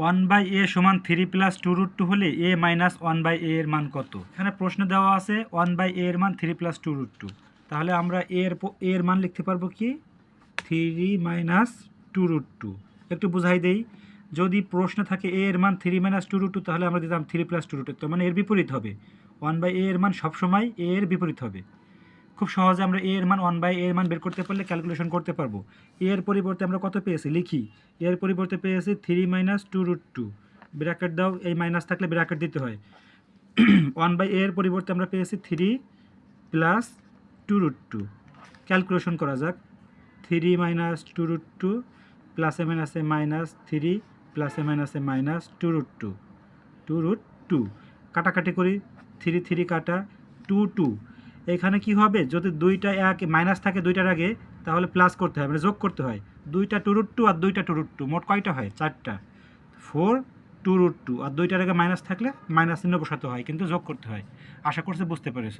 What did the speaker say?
One by A সমান three plus two root two হলে A minus one by A এর মান কত? এখানে প্রশ্ন দেওয়া আছে ওয়ান বাই এ এর মান three plus two root two. তাহলে আমরা এর এর মান লিখতে পারব কি? Three minus two root two. একটু বুঝাই দেই। যদি প্রশ্ন থাকে এ এর মান three minus two root two, তাহলে আমরা দিতাম three plus two root two. মানে এর বিপরীত হবে। ওয়ান বাই এ এর মান সবসময় এ এর বিপরীত হবে। খুব সহজে আমরা এ এর মান ওয়ান বাই এর মান বের করতে পারলে ক্যালকুলেশন করতে পারব। এর পরিবর্তে আমরা কত পেয়েছি? লিখি। এর পরিবর্তে পেয়েছি three minus two root two bracket দাও, এই মাইনাস থাকলে ব্র্যাকেট দিতে হয়। ওয়ান বাই এর পরিবর্তে আমরা পেয়েছি three plus two root two calculation করা যাক। Three minus two root two প্লাসে মাইনাসে মাইনাস থ্রি প্লাসে মাইনাসে minus two root two two root two কাটাকাটি করি। থ্রি থ্রি কাটা। টু টু এখানে কি হবে? যদি দুইটা এক মাইনাস থাকে দুইটার আগে, তাহলে প্লাস করতে হয় মানে যোগ করতে হয়। দুইটা টু রুট টু আর দুইটা টু রুট টু মোট কয়টা হয়? চারটা। ফোর টু রুট টু আর দুইটার আগে মাইনাস থাকলে মাইনাস চিহ্ন বসাতে হয়, কিন্তু যোগ করতে হয়। আশা করছি বুঝতে পেরেছ।